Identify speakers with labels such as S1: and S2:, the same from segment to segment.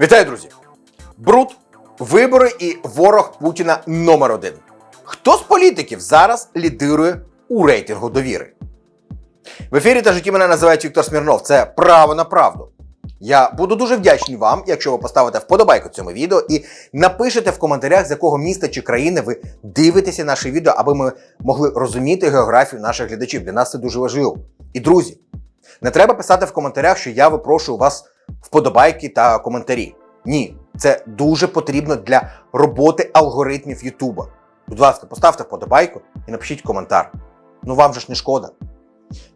S1: Вітаю, друзі! Бруд, вибори і ворог Путіна номер один. Хто з політиків зараз лідирує у рейтингу довіри? В ефірі та житті мене називають Віктор Смірнов. Це право на правду. Я буду дуже вдячний вам, якщо ви поставите вподобайку цьому відео і напишете в коментарях, з якого міста чи країни ви дивитеся наше відео, аби ми могли розуміти географію наших глядачів. Для нас це дуже важливо. І друзі, не треба писати в коментарях, що я випрошую у вас вподобайки та коментарі. Ні, це дуже потрібно для роботи алгоритмів Ютуба. Будь ласка, поставте вподобайку і напишіть коментар. Ну вам же ж не шкода.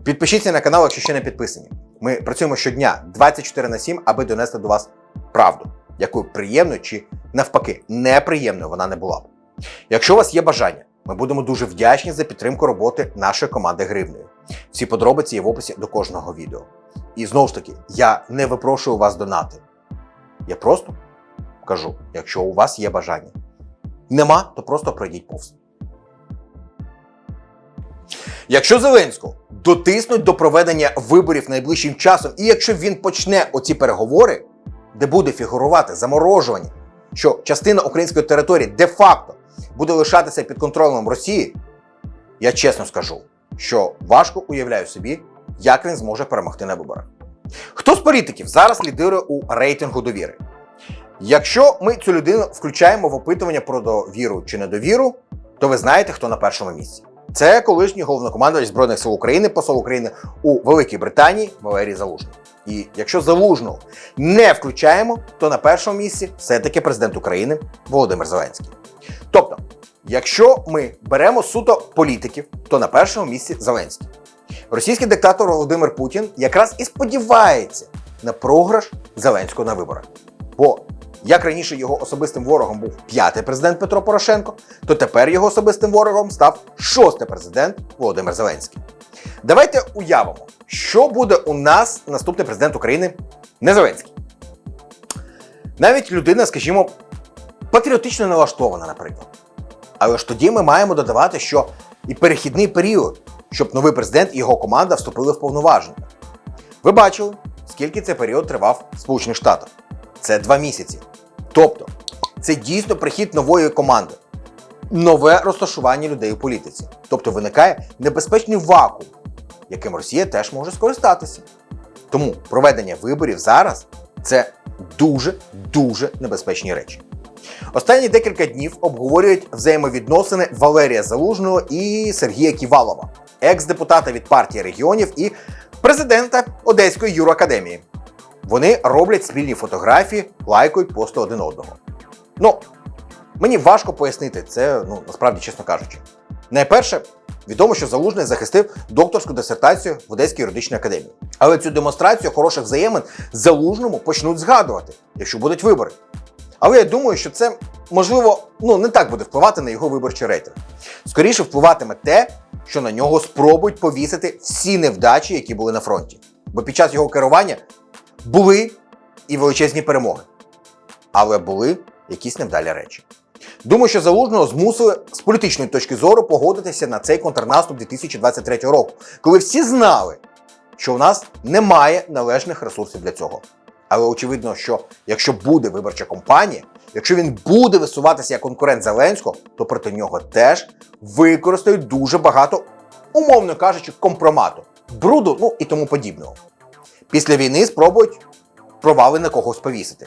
S1: Підпишіться на канал, якщо ще не підписані. Ми працюємо щодня 24 на 7, аби донести до вас правду, якою приємною чи навпаки неприємною вона не була б. Якщо у вас є бажання, ми будемо дуже вдячні за підтримку роботи нашої команди гривнею. Всі подробиці є в описі до кожного відео. І знову ж таки, я не випрошую вас донати. Я просто кажу, якщо у вас є бажання. Нема, то просто пройдіть повз. Якщо Зеленського дотиснуть до проведення виборів найближчим часом, і якщо він почне оці переговори, де буде фігурувати заморожування, що частина української території де-факто буде лишатися під контролем Росії, я чесно скажу, що важко уявляю собі, як він зможе перемогти на виборах. Хто з політиків зараз лідирує у рейтингу довіри? Якщо ми цю людину включаємо в опитування про довіру чи недовіру, то ви знаєте, хто на першому місці. Це колишній головнокомандувач Збройних сил України, посол України у Великій Британії Валерій Залужний. І якщо Залужного не включаємо, то на першому місці все-таки президент України Володимир Зеленський. Тобто, якщо ми беремо суто політиків, то на першому місці Зеленський. Російський диктатор Володимир Путін якраз і сподівається на програш Зеленського на виборах. Бо як раніше його особистим ворогом був п'ятий президент Петро Порошенко, то тепер його особистим ворогом став шостий президент Володимир Зеленський. Давайте уявимо, що буде у нас наступний президент України не Зеленський. Навіть людина, скажімо, патріотично налаштована, наприклад. Але ж тоді ми маємо додавати, що і перехідний період, щоб новий президент і його команда вступили в повноваження. Ви бачили, скільки цей період тривав в Сполучених Штатах? Це два місяці. Тобто, це дійсно прихід нової команди, нове розташування людей у політиці. Тобто виникає небезпечний вакуум, яким Росія теж може скористатися. Тому проведення виборів зараз це дуже дуже небезпечні речі. Останні декілька днів обговорюють взаємовідносини Валерія Залужного і Сергія Ківалова, екс-депутата від партії регіонів і президента Одеської юроакадемії. Вони роблять спільні фотографії, лайкають пости один одного. Ну, мені важко пояснити це, ну насправді, чесно кажучи. Найперше, відомо, що Залужний захистив докторську дисертацію в Одеській юридичній академії. Але цю демонстрацію хороших взаємин Залужному почнуть згадувати, якщо будуть вибори. Але я думаю, що це можливо ну не так буде впливати на його виборчий рейтинг. Скоріше впливатиме те, що на нього спробують повісити всі невдачі, які були на фронті. Бо під час його керування були і величезні перемоги, але були якісь невдалі речі. Думаю, що залужного змусили з політичної точки зору погодитися на цей контрнаступ 2023 року, коли всі знали, що у нас немає належних ресурсів для цього. Але очевидно, що якщо буде виборча кампанія, якщо він буде висуватися як конкурент Зеленського, то проти нього теж використають дуже багато, умовно кажучи, компромату, бруду, ну і тому подібного. Після війни спробують провали на когось повісити.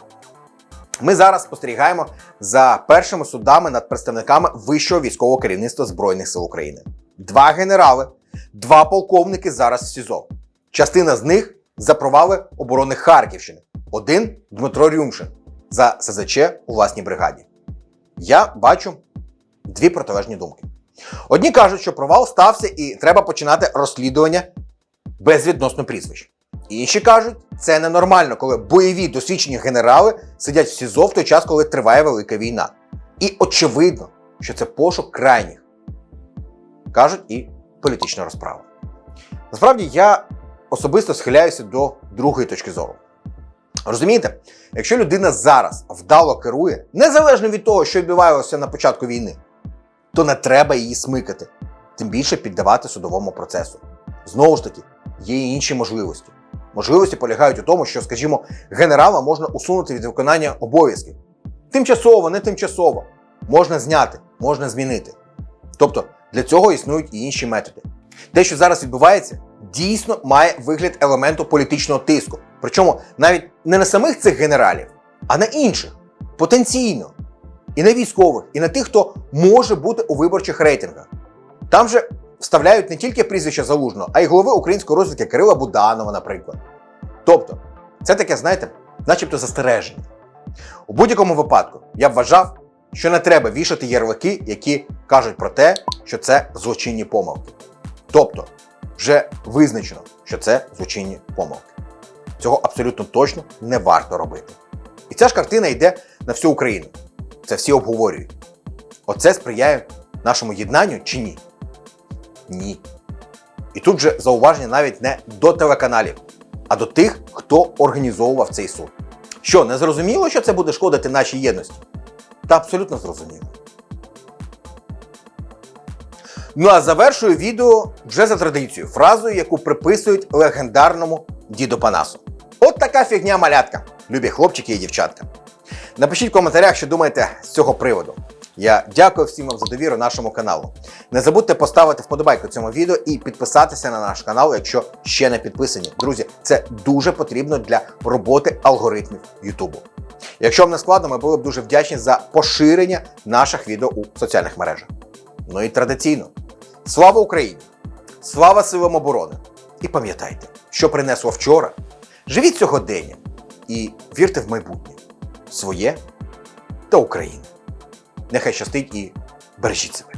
S1: Ми зараз спостерігаємо за першими судами над представниками вищого військового керівництва Збройних сил України. Два генерали, два полковники зараз в СІЗО. Частина з них за провали оборони Харківщини. Один Дмитро Рюмшин за СЗЧ у власній бригаді. Я бачу дві протилежні думки. Одні кажуть, що провал стався і треба починати розслідування безвідносно прізвищ. Інші кажуть, це ненормально, коли бойові досвідчені генерали сидять в СІЗО в той час, коли триває велика війна. І очевидно, що це пошук крайніх. Кажуть і політична розправа. Насправді я особисто схиляюся до другої точки зору. Розумієте, якщо людина зараз вдало керує, незалежно від того, що відбувалося на початку війни, то не треба її смикати, тим більше піддавати судовому процесу. Знову ж таки, є і інші можливості. Можливості полягають у тому, що, скажімо, генерала можна усунути від виконання обов'язків. Тимчасово, не тимчасово. Можна зняти, можна змінити. Тобто для цього існують і інші методи. Те, що зараз відбувається, дійсно має вигляд елементу політичного тиску. Причому навіть не на самих цих генералів, а на інших потенційно. І на військових, і на тих, хто може бути у виборчих рейтингах. Там же вставляють не тільки прізвище залужного, а й голови української розвідки Кирила Буданова, наприклад. Тобто, це таке, знаєте, начебто застереження. У будь-якому випадку я б вважав, що не треба вішати ярлики, які кажуть про те, що це злочинні помилки. Тобто, вже визначено, що це злочинні помилки. Цього абсолютно точно не варто робити. І ця ж картина йде на всю Україну. Це всі обговорюють. Оце сприяє нашому єднанню чи ні? Ні. І тут же зауваження навіть не до телеканалів, а до тих, хто організовував цей суд. Що, не зрозуміло, що це буде шкодити нашій єдності? Та абсолютно зрозуміло. Ну а завершую відео вже за традицією, фразою, яку приписують легендарному діду Панасу. От така фігня малятка, любі хлопчики і дівчатка. Напишіть в коментарях, що думаєте з цього приводу. Я дякую всім вам за довіру нашому каналу. Не забудьте поставити вподобайку цьому відео і підписатися на наш канал, якщо ще не підписані. Друзі, це дуже потрібно для роботи алгоритмів Ютубу. Якщо вам не складно, ми були б дуже вдячні за поширення наших відео у соціальних мережах. Ну і традиційно, слава Україні! Слава силам оборони! І пам'ятайте, що принесло вчора. Живіть сьогодення і вірте в майбутнє своє та Україну. Нехай щастить і бережіть себе.